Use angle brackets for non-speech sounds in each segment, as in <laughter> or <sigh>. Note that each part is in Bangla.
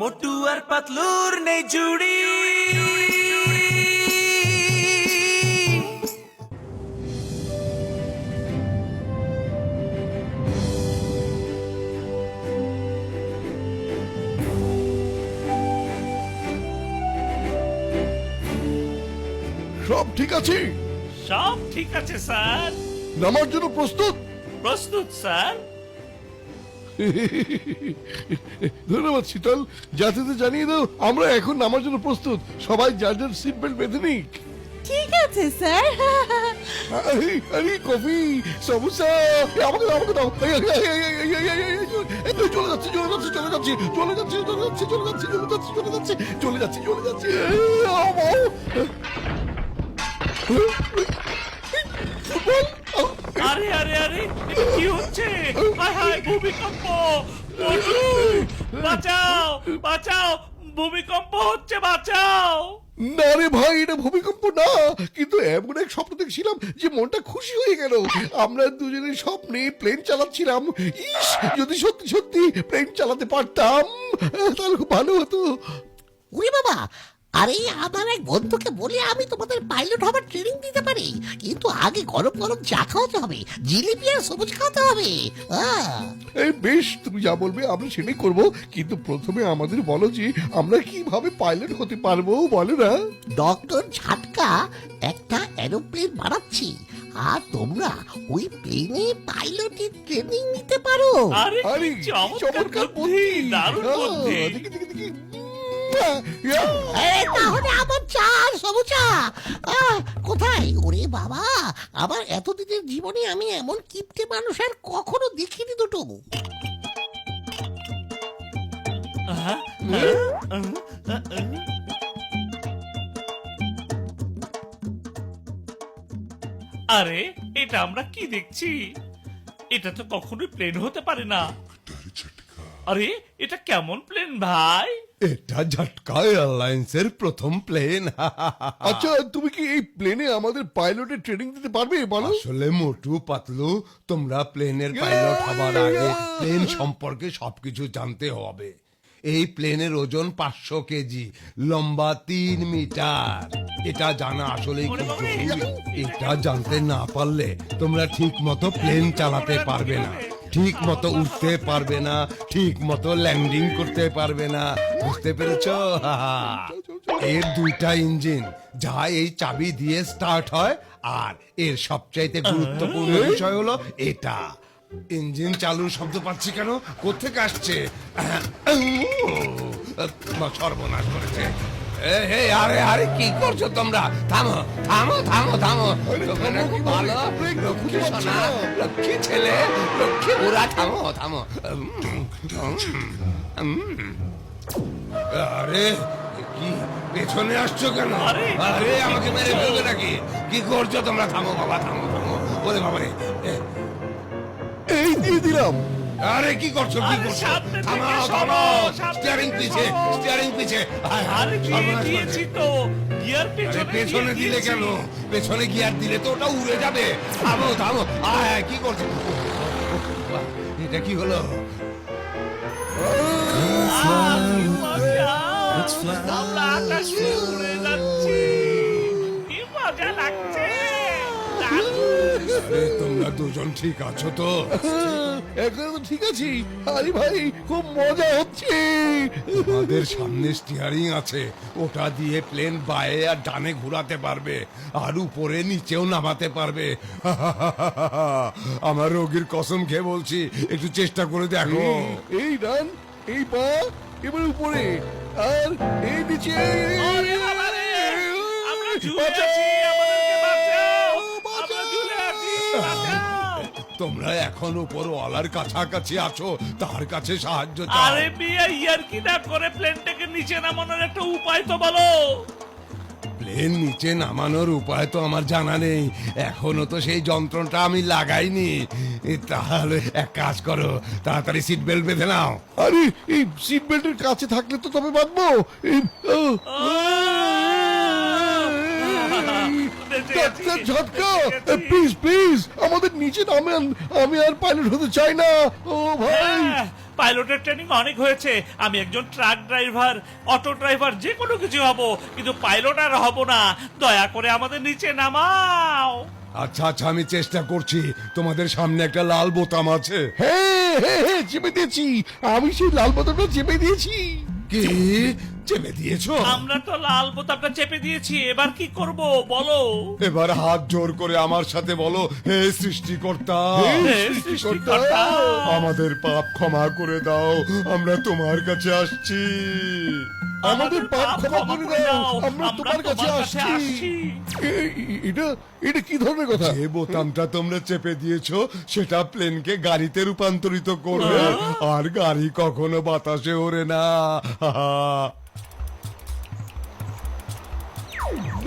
মোটু আর পাতলুর নেই জুড়ি। সব ঠিক আছে? সব ঠিক আছে স্যার। নামার জন্য প্রস্তুত? প্রস্তুত স্যার। ধন্যবাদ শীতল জাতিতে জানিয়ে দাও আমরা এখন নামার জন্য প্রস্তুত সবাই যার যার সিট বেল্ট বেঁধে নিক ঠিক আছে স্যার আরে, কফি সমস্যা আমাকে দাও আমাকে দাও চলে যাচ্ছে চলে যাচ্ছে চলে যাচ্ছে চলে যাচ্ছে চলে যাচ্ছে চলে যাচ্ছে চলে যাচ্ছে চলে যাচ্ছে চলে যাচ্ছে চলে যাচ্ছে আরে আরে আরে কি হচ্ছে? হায় হায় ভূমিকম্প! বাঁচাও বাঁচাও ভূমিকম্প হচ্ছে বাঁচাও! না রে ভাই এটা ভূমিকম্প না কিন্তু এমন এক স্বপ্ন দেখছিলাম যে মনটা খুশি হয়ে গেল। আমরা দুজনে স্বপ্নে প্লেন চালাচ্ছিলাম। ইস যদি সত্যি সত্যি প্লেন চালাতে পারতাম তাহলে খুব ভালো হতো। উরে বাবা আরে আমার এক বন্ধুকে বলে আমি তোমাদের পাইলট হবার ট্রেনিং দিতে পারি। কিন্তু আগে গরম গরম চা খাওয়াতে হবে জিলিপি আর সবুজ খাওয়াতে হবে। আহ, এই বেশ তুমি যা বলবে আমরা সেটাই করব। কিন্তু প্রথমে আমাদের বলো যে আমরা কীভাবে পাইলট হতে পারব বলো না? ডক্টর ঝাটকা একটা এরোপ্লেন বানাচ্ছি আর তোমরা ওই প্লেনে পাইলটের ট্রেনিং নিতে পারো। আরে আরে কি চমৎকার বুদ্ধি দারুণ বুদ্ধি। দেখি, দেখি, দেখি। উম। এই তাহলে আমার চা আর সবুজ আহ, কোথায়? ওরে বাবা আমার এতদিনের জীবনে আমি এমন কিপটে মানুষ আর কখনো দেখিনি দুটো। আরে এটা আমরা কি দেখছি? এটা তো কখনোই প্লেন হতে পারে না। আরে এটা কেমন প্লেন ভাই? এটা ঝটকা এয়ারলাইন্সের প্রথম প্লেন <laughs> আচ্ছা তুমি কি এই প্লেনে আমাদের পাইলটের ট্রেনিং দিতে পারবে বলো আসলে মোটু পাতলু তোমরা প্লেনের পাইলট হবার আগে প্লেন সম্পর্কে সবকিছু জানতে হবে। এই প্লেনের ওজন পাঁচশো কেজি লম্বা তিন মিটার। এটা জানা আসলে খুব জরুরি। এটা জানতে না পারলে তোমরা ঠিক মতো প্লেন চালাতে পারবে না। ঠিক মতো উঠতে পারবে না ঠিক মতো ল্যান্ডিং করতে পারবে না। বুঝতে পেরেছ? এর দুইটা ইঞ্জিন যা এই চাবি দিয়ে স্টার্ট হয় আর এর সবচাইতে গুরুত্বপূর্ণ বিষয় হলো এটা। ইঞ্জিন চালুর শব্দ পাচ্ছি কেন? কোথেকে আসছে? সর্বনাশ করেছে। আরে আরে কি করছ তোমরা? থামো থামো থামো থামো। তোমরা নাকি ভালো লক্ষ্মী সোনা লক্ষ্মী ছেলে লক্ষ্মী বুড়া থামো থামো। উম, উম, উম। আরে কি পেছনে আসছো কেন? আরে, আমাকে মেরে ফেলবে নাকি? কি করছ তোমরা? থামো বাবা থামো থামো। ওরে বাবা রে এ, এই দিয়ে দিলাম। আরে কি করছ কি করছ? থামাও থামাও স্টিয়ারিং পিছে স্টিয়ারিং পিছে। আরে দিয়ে দিয়েছি তো। গিয়ার পেছনে পেছনে দিলে কেন? পেছনে গিয়ার দিলে তো ওটা উড়ে যাবে। থামো থামো। আয় কি করছ? এটা কি হলো? আহ, কি মজা! আমরা আকাশে উড়ে যাচ্ছি কি মজা লাগছে তোমরা দুজন ঠিক আছো তো? এখন তো ঠিক আছি। আরে ভাই খুব মজা হচ্ছে। আমাদের সামনে স্টিয়ারিং আছে। ওটা দিয়ে প্লেন বায়ে আর ডানে ঘোরাতে পারবে। আর উপরে নিচেও নামাতে পারবে। আমার রোগীর কসম খেয়ে বলছি একটু চেষ্টা করে দেখো। এই ডান এই পা এবার উপরে আর এই নিচে। ওরে বাবা রে! আমরা ঝুলে আছি, আমাদেরকে বাঁচাও! আমরা ঝুলে আছি, বাঁচাও! তোমরা এখন উপর ওয়ালার কাছাকাছি আছো তার কাছে সাহায্য চাও। আরে বিয়ে ইয়ার কি না করে প্লেনটাকে নিচে নামানোর একটা উপায় তো বলো। প্লেন নিচে নামানোর উপায় তো আমার জানা নেই। এখনও তো সেই যন্ত্রটা আমি লাগাইনি। তাহলে এক কাজ করো তাড়াতাড়ি সিট বেল্ট বেঁধে নাও। আরে এই সিট বেল্টের কাছে থাকলে তো তবে বাঁধবো এই, ও, বেঁচে ডাক্তার ঝটকা প্লিজ প্লিজ আমাদের নিচে নামেন। আমি আর পাইলট হতে চাই না। ও ভাই। হ্যাঁ, পাইলটের ট্রেনিং অনেক হয়েছে। আমি একজন ট্রাক ড্রাইভার অটো ড্রাইভার যে কোনো কিছু হব কিন্তু পাইলট আর হব না। দয়া করে আমাদের নিচে নামাও। আচ্ছা আচ্ছা আমি চেষ্টা করছি। তোমাদের সামনে একটা লাল বোতাম আছে। হ্যাঁ হ্যাঁ হ্যাঁ চেপে দিয়েছি। আমি সেই লাল বোতামটা চেপে দিয়েছি। কি? চেপে দিয়েছ? আমরা তো লাল বোতামটা চেপে দিয়েছি এবার কি করব বলো? এবার হাত জোর করে আমার সাথে বলো হে সৃষ্টিকর্তা। হে সৃষ্টিকর্তা। আমাদের পাপ ক্ষমা করে দাও আমরা তোমার কাছে আসছি। আমাদের পাপ ক্ষমা করে দাও আমরা তোমার কাছে আসছি। এটা এটা কি ধরনের কথা? যে বোতামটা তোমরা চেপে দিয়েছ সেটা প্লেনকে গাড়িতে রূপান্তরিত করবে। আর গাড়ি কখনো বাতাসে ওড়ে না।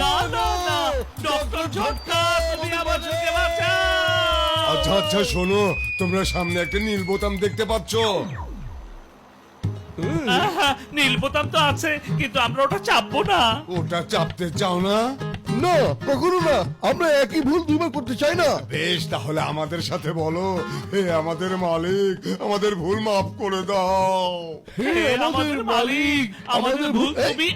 না না না। ডক্টর ঝটকা তুমি আমাদেরকে বাঁচাও আচ্ছা আচ্ছা শোনো তোমরা সামনে একটা নীল বোতাম দেখতে পাচ্ছ। নীল বোতাম তো আছে কিন্তু আমরা ওটা চাপবো না। ওটা চাপতে চাও না? না কখনো না। আমরা একই ভুল দুইবার করতে চাই না। বেশ তাহলে আমাদের সাথে বলো। হে আমাদের মালিক আমাদের ভুল মাফ করে দাও। হে আমাদের মালিক আমাদের ভুল তুমি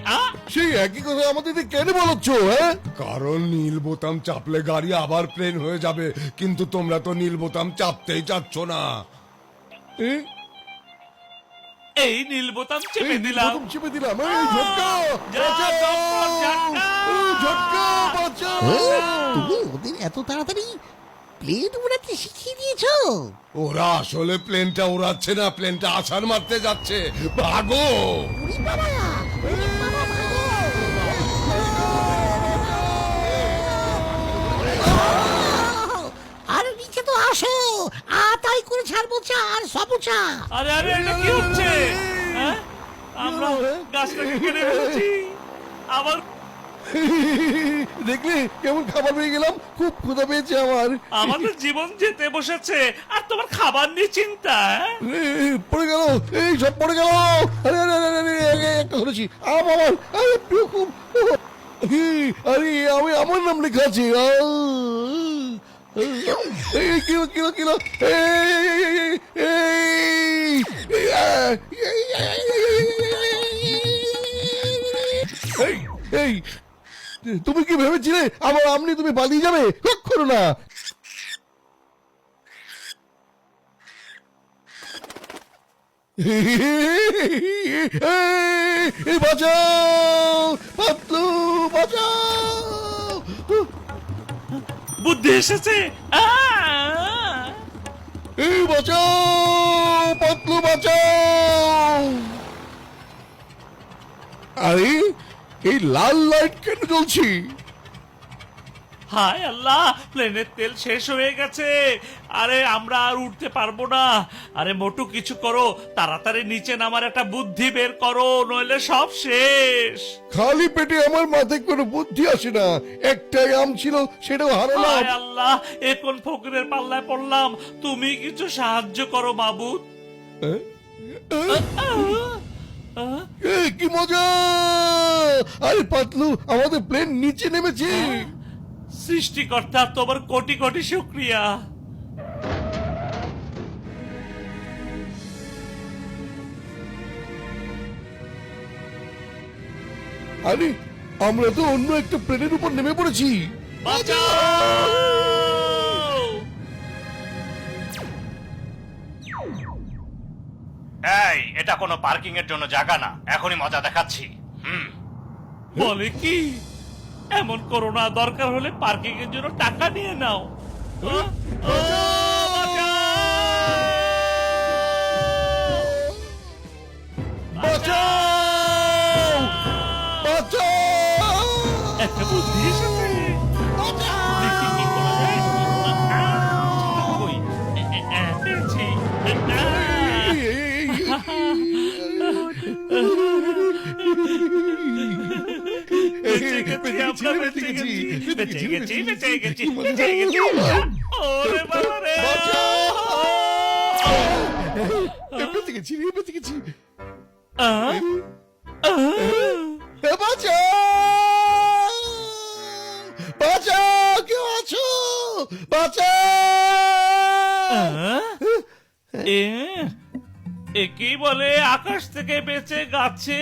সেই একই কথা আমাদের কেন বলছ হ্যাঁ কারণ নীল বোতাম চাপলে গাড়ি আবার প্লেন হয়ে যাবে কিন্তু তোমরা তো নীল বোতাম চাপতেই চাচ্ছ না। এই নীল বোতাম চেপে দিলাম। চেপে দিলাম। এই ঝটকা যা, বাঁচাও! ডক্টর ঝটকা! এই ঝটকা বাঁচাও তুমি ওদের এত তাড়াতাড়ি প্লেন উড়াতে শিখিয়ে দিয়েছ? ওরা আসলে প্লেনটা উড়াচ্ছে না প্লেনটা আছাড় মারতে যাচ্ছে। ভাগো! বাবা! বাবা ভাগো! আর নিচে তো আসো! আ তাই করে ছাড়বো চা আর সবু চা। আরে আরে এটা কি হচ্ছে? হ্যাঁ? আমরা গাছটাকে কেটে ফেলেছি। আবার দেখলে কেমন খাবার পেয়ে গেলাম খুব ক্ষুধা পেয়েছে আমার আমাদের জীবন যেতে বসেছে আর তোমার খাবার নিয়ে চিন্তা হ্যাঁ? পড়ে গেল এই সব পড়ে গেল আরে আরে আরে আরে, একটা ধরেছি আম আমার আরে খুব আরে আমি আমার নাম লেখা আছে আ, এই কিলো কিলো কিলো এই এই, তুমি কি ভেবেছিলে আমার আমনি তুমি পালিয়ে যাবে? কখনো না। বাঁচাও পাতলু বাঁচাও। বুদ্ধি এসেছে। আ! এই বাঁচাও পাতলু বাঁচাও। আরে এই লাল লাইট কেন জ্বলছি? হায় আল্লাহ প্লেনের তেল শেষ হয়ে গেছে। আরে আমরা আর উঠতে পারব না। আরে মোটু কিছু করো। তাড়াতাড়ি নিচে নামার একটা বুদ্ধি বের করো নইলে সব শেষ। খালি পেটে আমার মাথায় কোনো বুদ্ধি আসে না। একটাই আম ছিল সেটাও হারালাম। হায় আল্লাহ এ কোন ফকিরের পাল্লায় পড়লাম? তুমি কিছু সাহায্য করো মাবুদ এ, কি মজা! আরে পাতলু আমাদের প্লেন নিচে নেমেছে। সৃষ্টিকর্তা তোমার কোটি কোটি শুক্রিয়া। আরে আমরা তো অন্য একটা প্লেনের উপর নেমে পড়েছি। বাঁচাও! এই এটা কোনো পার্কিং এর জন্য জায়গা না। এখনই মজা দেখাচ্ছি। হুম। বলে কি? এমন করোনা দরকার হলে পার্কিং এর জন্য টাকা নিয়ে নাও। বাঁচাও! বেঁচে গেছি। বেঁচে গেছি, বেঁচে গেছি, বেঁচে গেছি। ওরে বাবা রে। বেঁচে গেছি বেঁচে গেছি আহ, আহ। এ, বাঁচাও! বাঁচাও কেউ আছো? বাঁচাও! এ? একেই বলে? আকাশ থেকে বেঁচে গাছে